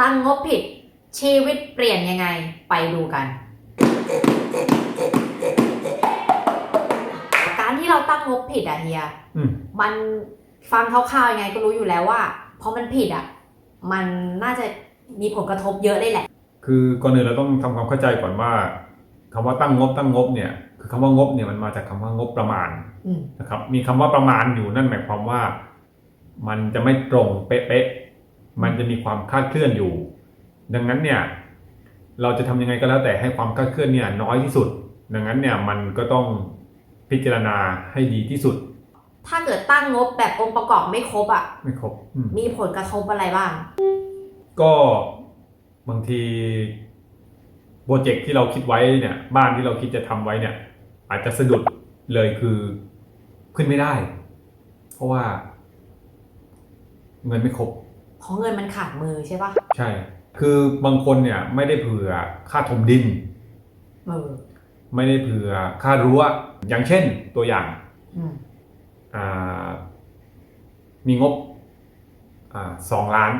ตั้งงบผิด ชีวิตเปลี่ยนยังไงไปดูกัน การที่เราตั้งงบผิดอะเฮียอืม มันฟังคร่าวๆยังไงก็รู้อยู่แล้วว่าพอมันผิดอะมันน่าจะมีผลกระทบเยอะเลยแหละ คือก่อนอื่นเราต้องทำความเข้าใจก่อนว่าคำว่าตั้งงบตั้งงบเนี่ยคือคำว่างบเนี่ยมันมาจากคำว่างบประมาณอืมนะครับมีคำว่าประมาณอยู่นั่นหมายความว่า มันจะไม่ตรงเป๊ะๆ มันจะมีความคลาดเคลื่อนอยู่ ดังนั้นเนี่ยเราจะทำยังไงก็แล้วแต่ให้ความคลาดเคลื่อนเนี่ยน้อยที่สุด ดังนั้นเนี่ยมันก็ต้องพิจารณาให้ดีที่สุด ถ้าเกิดตั้งงบแบบองค์ประกอบไม่ครบอะไม่ครบอืมมีผลกระทบอะไรบ้าง ก็บางทีโปรเจกต์ที่เราคิดไว้เนี่ย บ้านที่เราคิดจะทำไว้เนี่ย อาจจะสะดุดเลยคือขึ้นไม่ได้ เพราะว่าเงินไม่ครบ เพราะเงินมันขาดมือใช่ปะใช่ คือบางคนเนี่ยไม่ได้เผื่อค่าถมดิน เออไม่ได้เผื่อค่ารั้ว อย่างเช่นตัวอย่างอืมอ่ามีงบอ่าสองล้าน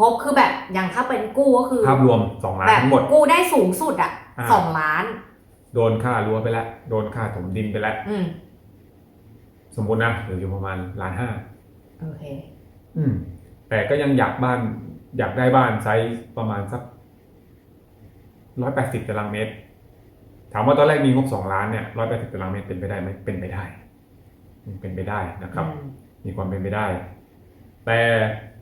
งบคือแบบอย่างถ้าเป็นกู้ก็คือภาพรวมสองล้านแบบทั้งหมด กู้ได้สูงสุดอะอ่า สองล้าน โดนค่ารั้วไปแล้วโดนค่าถมดินไปแล้ว อืมสมมตินะเหลืออยู่ประมาณล้านห้าโอเค อืม แต่ก็ยังอยากบ้าน อยากได้บ้านไซส์ประมาณสักร้อยแปดสิบตารางเมตร ถามว่าตอนแรกมีงบสองล้านเนี่ยร้อยแปดสิบตารางเมตรเป็นไปได้ไหมเป็นไปได้อืมเป็นไปได้นะครับอืมมีความเป็นไปได้ แต่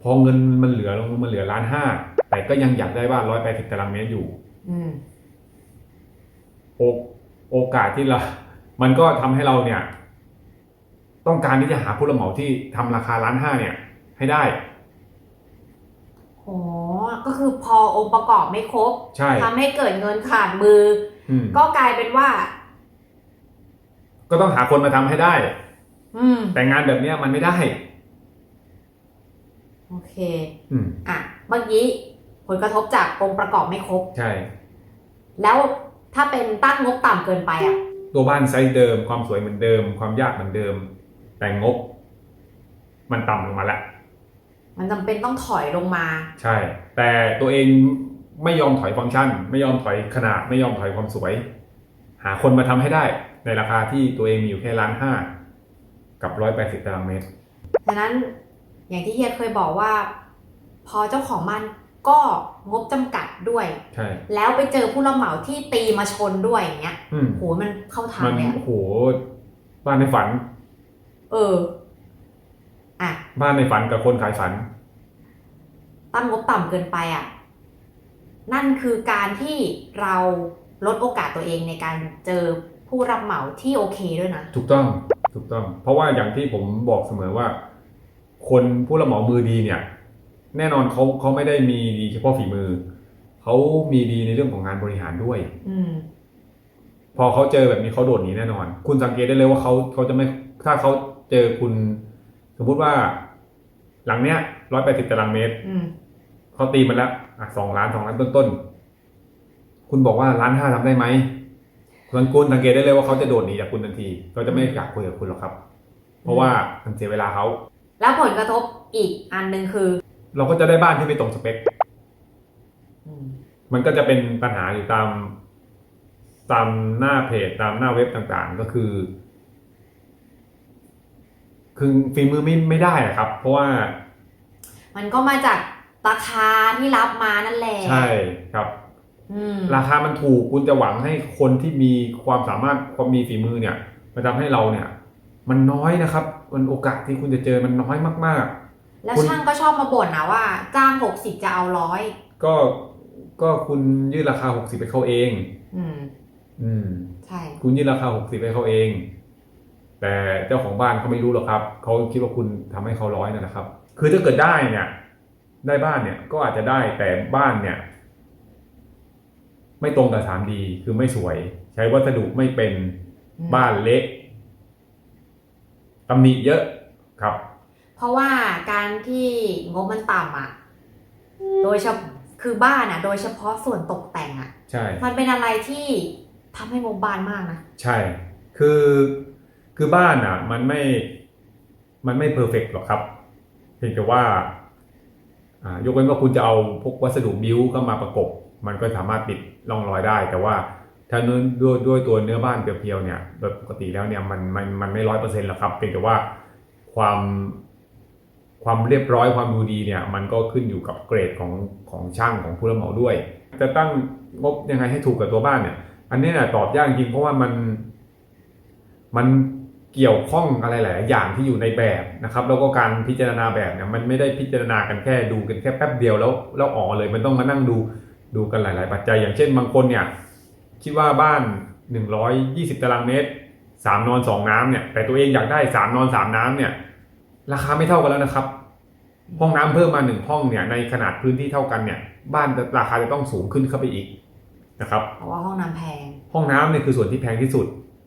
พอเงินมันเหลือลงมันเหลือล้านห้าแต่ก็ยังอยากได้บ้านร้อยแปดสิบตารางเมตรอยู่อืมโอโอกาสที่เรา มันก็ทำให้เราเนี่ย ต้องการที่จะหาผู้รับเหมาที่ทำราคาล้านห้าเนี่ย ให้ได้อ๋อก็คือพอองค์ประกอบไม่ครบใช่ ทำให้เกิดเงินขาดมืออืมก็กลายเป็นว่า ก็ต้องหาคนมาทำให้ได้ อืม แต่งานแบบเนี้ยมันไม่ได้ โอเค อืม อะ เมื่อกี้ผลกระทบจากองค์ประกอบไม่ครบ ใช่ แล้วถ้าเป็นตั้งงบต่ำเกินไปอะ ตัวบ้านไซส์เดิม ความสวยเหมือนเดิม ความยากเหมือนเดิม แต่งบ มันต่ำลงมาแล้ว มันจำเป็นต้องถอยลงมา ใช่ แต่ตัวเองไม่ยอมถอยฟังก์ชัน ไม่ยอมถอยขนาด ไม่ยอมถอยความสวย หาคนมาทำให้ได้ในราคาที่ตัวเองมีอยู่แค่ล้านห้ากับร้อยแปดสิบตารางเมตรฉะนั้นอย่างที่เฮียเคยบอกว่า พอเจ้าของบ้านก็งบจำกัดด้วย ใช่ แล้วไปเจอผู้รับเหมาที่ตีมาชนด้วยอย่างเงี้ยอืมโหมันเข้าทางมันเลยอะโอ้โหบ้านในฝัน เอออะ บ้านในฝันกับคนขายฝัน ตั้งงบต่ำเกินไปอะ นั่นคือการที่เราลดโอกาสตัวเองในการเจอผู้รับเหมาที่โอเคด้วยนะ ถูกต้องถูกต้อง เพราะว่าอย่างที่ผมบอกเสมอว่า คนผู้รับเหมามือดีเนี่ย แน่นอนเขาเขาไม่ได้มีดีเฉพาะฝีมือ เขามีดีในเรื่องของงานบริหารด้วย อืม พอเขาเจอแบบนี้เขาโดดหนีแน่นอน คุณสังเกตได้เลยว่าเขาเขาจะไม่ถ้าเขาเจอคุณส มมุติว่า หลังเนี้ยร้อยแปดสิบตารางเมตรอืมเขาตีมันแล้วอะสองล้านสองล้านต้นๆ คุณบอกว่าล้านห้าทำได้ไหมคุณคุณสังเกตได้เลยว่าเขาจะโดดหนีจากคุณทันทีเขาจะไม่อยากคุยกับคุณหรอกครับ เพราะว่ามันเสียเวลาเขาแล้วผลกระทบอีกอันหนึ่งคือ เราก็จะได้บ้านที่ไม่ตรงสเปคอืมมันก็จะเป็นปัญหาอยู่ตาม ตามหน้าเพจตามหน้าเว็บต่างๆ ก็คือ คือฝีมือไม่ไม่ได้อะครับ เพราะว่ามันก็มาจากราคาที่รับมานั่นแหละใช่ครับ อืมราคามันถูกคุณจะหวังให้คนที่มีความสามารถความมีฝีมือเนี่ยมาทำให้เราเนี่ย มันน้อยนะครับ มันโอกาสที่คุณจะเจอมันน้อยมาก แล้วคุณช่างก็ชอบมาบ่นนะว่าจ้างหกสิบจะเอาร้อยๆ ก็ก็คุณยื่นราคา 60ไปเข้าเอง อืม อืม ใช่ คุณยื่นราคา 60ไปเข้าเอง แต่เจ้าของบ้านเขาไม่รู้หรอกครับเขาคิดว่าคุณทำให้เขาร้อยนั่นแหละครับ คือถ้าเกิดได้เนี่ย ได้บ้านเนี่ยก็อาจจะได้แต่บ้านเนี่ย ไม่ตรงกับ 3D คือไม่สวย ใช้วัสดุไม่เป็นอืมบ้านเละตำหนิเยอะครับ เพราะว่าการที่งบมันต่ำอะ โดยเฉพาะคือบ้านอะ โดยเฉพาะส่วนตกแต่งอะ ใช่ มันเป็นอะไรที่ทำให้งบบานมากนะ ใช่ คือ คือบ้านอะ มันไม่มันไม่เพอร์เฟกหรอกครับ เพียงแต่ว่าอ่ายกเว้นว่าคุณจะเอาพวกวัสดุบิ้วเข้ามาประกบ มันก็สามารถปิดร่องรอยได้ แต่ว่าถ้าเนื้อด้วยด้วยตัวเนื้อบ้านเพียวๆเนี่ยโดยปกติแล้วเนี่ยมันมันมันไม่ร้อยเปอร์เซ็นต์หรอกครับเพียงแต่ว่าความความเรียบร้อยความดูดีเนี่ยมันก็ขึ้นอยู่กับเกรดของของช่างของผู้รับเหมาด้วย จะตั้งงบยังไงให้ถูกกับตัวบ้านเนี่ย อันนี้เนี่ยตอบยากจริงเพราะว่ามันมัน เกี่ยวข้องอะไรหลายๆอย่างที่อยู่ในแบบนะครับแล้วก็การพิจารณาแบบเนี่ยมันไม่ได้พิจารณากันแค่ดูกันแค่แป๊บเดียวแล้วแล้วอ๋อเลยมันต้องมานั่งดูดูกันหลาย ๆ ปัจจัย อย่างเช่นบางคนเนี่ยคิดว่าบ้าน 120 ตารางเมตรสามนอนสองน้ำเนี่ยแต่ตัวเองอยากได้สามนอนสามน้ำเนี่ยราคาไม่เท่ากันแล้วนะครับ ห้องน้ำเพิ่มมาหนึ่งห้องเนี่ยในขนาดพื้นที่เท่ากันเนี่ยบ้านราคาจะต้องสูงขึ้นเข้าไปอีกนะครับเพราะว่าห้องน้ำแพงห้องน้ำเนี่ยคือส่วนที่แพงที่สุด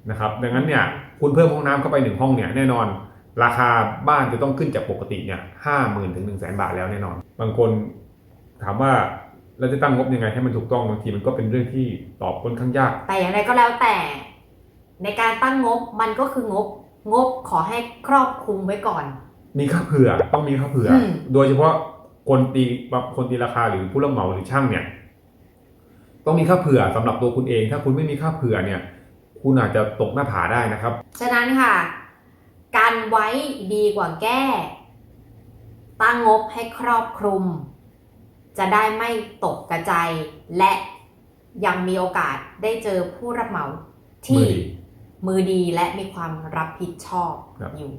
นะครับดังนั้นเนี่ยคุณเพิ่มห้องน้ำเข้าไปหนึ่งห้องเนี่ยแน่นอน ราคาบ้านจะต้องขึ้นจากปกติเนี่ยห้าหมื่นถึงหนึ่งแสนบาทแล้วแน่นอน บางคนถามว่าเราจะตั้งงบยังไงให้มันถูกต้องบางทีมันก็เป็นเรื่องที่ตอบค่อนข้างยาก แต่อย่างไรก็แล้วแต่ ในการตั้งงบมันก็คืองบงบขอให้ครอบคลุมไว้ก่อน มีค่าเผื่อต้องมีค่าเผื่ออม โดยเฉพาะคนตีคนตีราคาหรือผู้รับเหมาหรือช่างเนี่ย ต้องมีค่าเผื่อสำหรับตัวคุณเอง ถ้าคุณไม่มีค่าเผื่อเนี่ย คุณอาจจะตกหน้าผาได้นะครับ ฉะนั้นค่ะ การไว้ดีกว่าแก้ ตั้งงบให้ครอบคลุม จะได้ไม่ตกกระจายและยังมีโอกาสได้เจอผู้รับเหมามืที่อดีมือดีและมีความรับผิดชอบครับอยู่